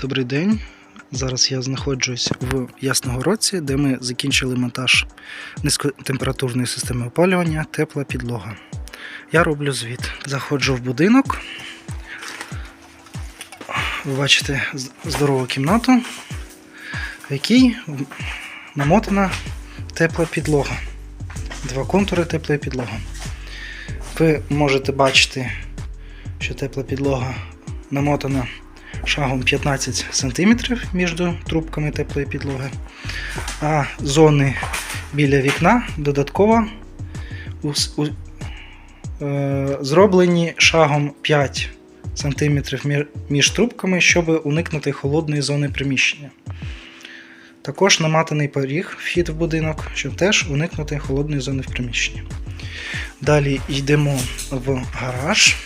Добрий день. Зараз я знаходжусь в Ясногородці, де ми закінчили монтаж низькотемпературної системи опалювання, тепла підлога. Я роблю звіт. Заходжу в будинок. Ви бачите здорову кімнату, в якій намотана тепла підлога. Два контури теплої підлоги. Ви можете бачити, що тепла підлога намотана шагом 15 см між трубками теплої підлоги, а зони біля вікна додатково е, зроблені шагом 5 см між трубками, щоб уникнути холодної зони приміщення. Також наматаний поріг вхід в будинок, щоб теж уникнути холодної зони в приміщенні. Далі йдемо в гараж.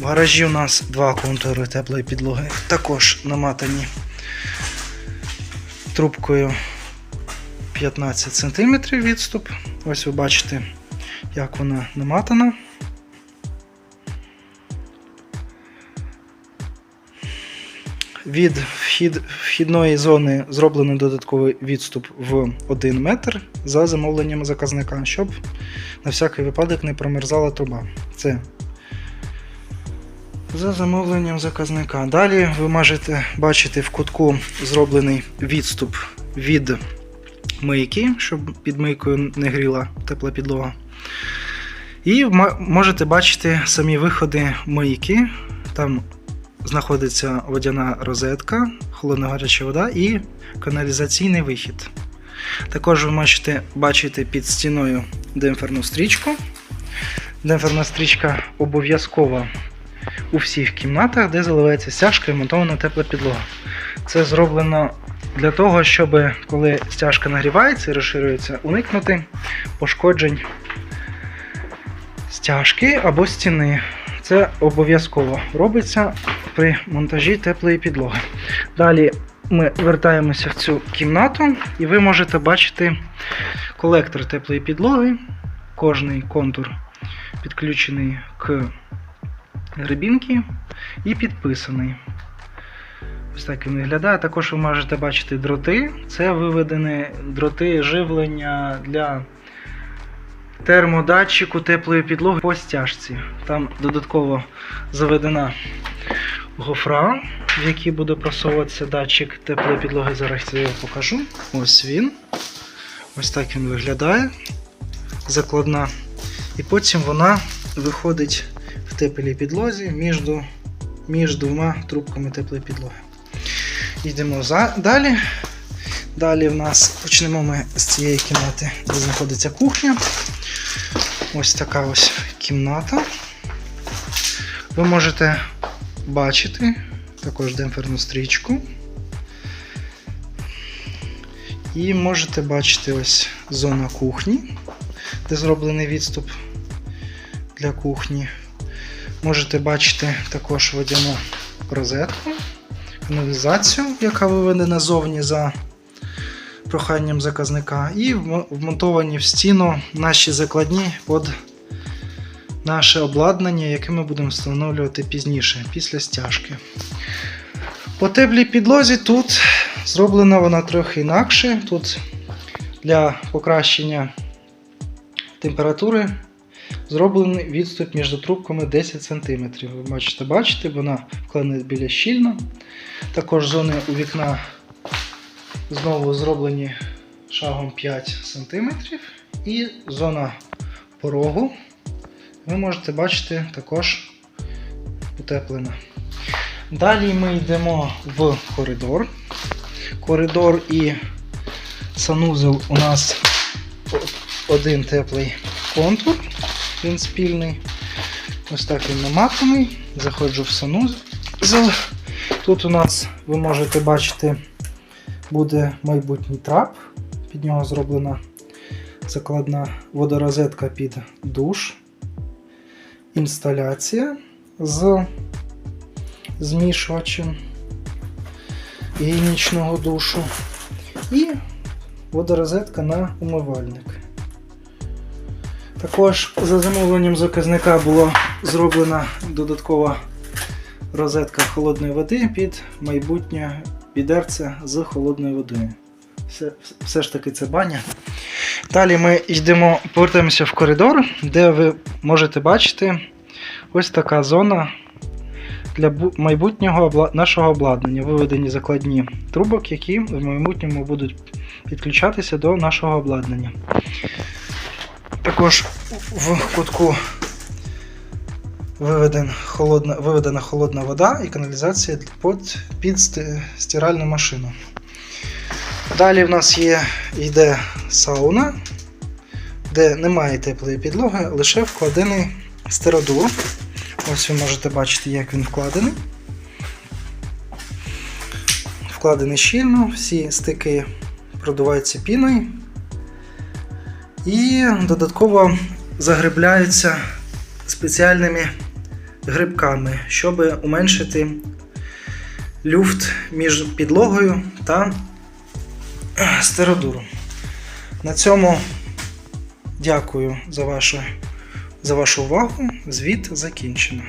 В гаражі у нас два контури теплої підлоги, також наматані трубкою 15 см відступ. Ось ви бачите, як вона наматана. Від вхід, вхідної зони зроблено додатковий відступ в 1 метр за замовленням заказника, щоб на всякий випадок не промерзала труба. Це за замовленням заказника. Далі ви можете бачити в кутку зроблений відступ від мийки, щоб під мийкою не гріла тепла підлога. І можете бачити самі виходи мийки. Там знаходиться водяна розетка, холодна гаряча вода і каналізаційний вихід. Також ви можете бачити під стіною демпферну стрічку. Демпферна стрічка обов'язкова у всіх кімнатах, де заливається стяжка і монтована тепла підлога. Це зроблено для того, щоб коли стяжка нагрівається і розширюється, уникнути пошкоджень стяжки або стіни. Це обов'язково робиться при монтажі теплої підлоги. Далі ми вертаємося в цю кімнату, і ви можете бачити колектор теплої підлоги. Кожний контур підключений к грибінки і підписаний. Ось так він виглядає. Також ви можете бачити дроти. Це виведені дроти живлення для термодатчику теплої підлоги по стяжці. Там додатково заведена гофра, в якій буде просовуватися датчик теплої підлоги. Зараз я його покажу. Ось він. Ось так він виглядає. Закладна. І потім вона виходить теплій підлозі між, між двома трубками теплої підлоги. Йдемо за, далі. Далі в нас почнемо ми з цієї кімнати, де знаходиться кухня. Ось така ось кімната. Ви можете бачити також демпферну стрічку. І можете бачити ось зона кухні, де зроблений відступ для кухні. Можете бачити також водяну розетку, каналізацію, яка виведена зовні за проханням заказника, і вмонтовані в стіну наші закладні під наше обладнання, яке ми будемо встановлювати пізніше, після стяжки. По теплій підлозі тут зроблена вона трохи інакше. Тут для покращення температури зроблений відступ між трубками 10 см. Ви бачите, бачите, вона вкладена біля щільно. Також зони у вікна знову зроблені шагом 5 см. І зона порогу, ви можете бачити, також утеплена. Далі ми йдемо в коридор. Коридор і санузел у нас один теплий контур, він спільний. Ось так він наматаний. Заходжу в санузел. Тут у нас ви можете бачити буде майбутній трап. Під нього зроблена закладна водорозетка під душ. Інсталяція з змішувачем гігієнічного душу. І водорозетка на умивальник. Також за замовленням заказника була зроблена додаткова розетка холодної води під майбутнє відерце з холодною водою. Все, все ж таки це баня. Далі ми йдемо, повертаємося в коридор, де ви можете бачити ось така зона для майбутнього нашого обладнання. Виведені закладні трубок, які в майбутньому будуть підключатися до нашого обладнання. Також в кутку виведен холодна, виведена холодна вода і каналізація під, під стиральну машину. Далі в нас є йде сауна, де немає теплої підлоги, лише вкладений стеродур. Ось ви можете бачити, як він вкладений. Вкладений щільно, всі стики продуваються піною. І додатково загребляються спеціальними грибками, щоб уменшити люфт між підлогою та стеродуром. На цьому дякую за вашу, за вашу увагу. Звіт закінчено.